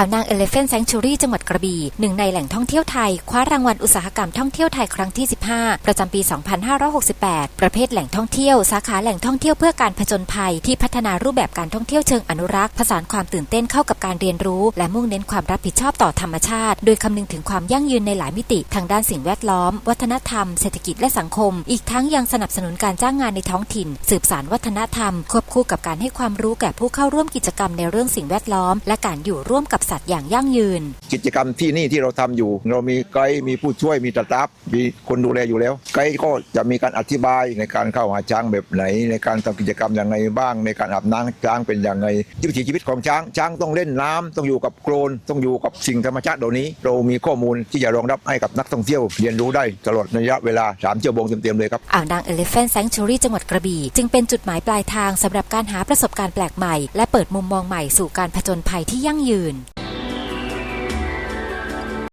อ่าวนางเอเลเฟนแซงชูรี่จังหวัดกระบี่หนึ่งในแหล่งท่องเที่ยวไทย คว้ารางวัลอุตสาหกรรมท่องเที่ยวไทยครั้งที่ 15 ประจำปี 2568 ประเภทแหล่งท่องเที่ยว สาขาแหล่งท่องเที่ยวเพื่อการผจญภัยที่พัฒนารูปแบบการท่องเที่ยวเชิงอนุรักษ์ผสานความตื่นเต้นเข้ากับการเรียนรู้ และมุ่งเน้นความรับผิดชอบต่อธรรมชาติ โดยคำนึงถึงความยั่งยืนในหลายมิติ ทางด้านสิ่งแวดล้อม วัฒนธรรม เศรษฐกิจและสังคม อีกทั้งยังสนับสนุนการจ้างงานในท้องถิ่น สืบสานวัฒนธรรม ควบคู่กับการให้ความรู้แก่ผู้เข้าร่วมกิจกรรมในเรื่องสิ่งแวดล้อม และการอยู่ร่วมกับสัตว์อย่างยั่งยืน กิจกรรมที่นี่ที่เราทำอยู่ เรามีไกด์มีผู้ช่วยมีตาฟมีคนดูแลอยู่แล้ว ไกด์ก็จะมีการอธิบายในการเข้าหาช้างแบบไหน ในการทำกิจกรรมอย่างไรบ้าง ในการอาบน้ำช้างเป็นอย่างไรวิถีชีวิตของช้างช้างต้องเล่นน้ำต้องอยู่กับโคลนต้องอยู่กับสิ่งธรรมชาติเหล่านี้ เรามีข้อมูลที่จะรองรับให้กับนักท่องเที่ยวเรียนรู้ได้ตลอดระยะเวลา3ชั่วโมงเต็มๆเลยครับอ่าวนาง Elephant Sanctuary จังหวัดกระบี่จึงเป็นจุดหมายปลายทางสำหรับการหาประสบการณ์แปลกใหม่ และเปิดมุมมองใหม่สู่การผจญภัยที่ยั่งยืน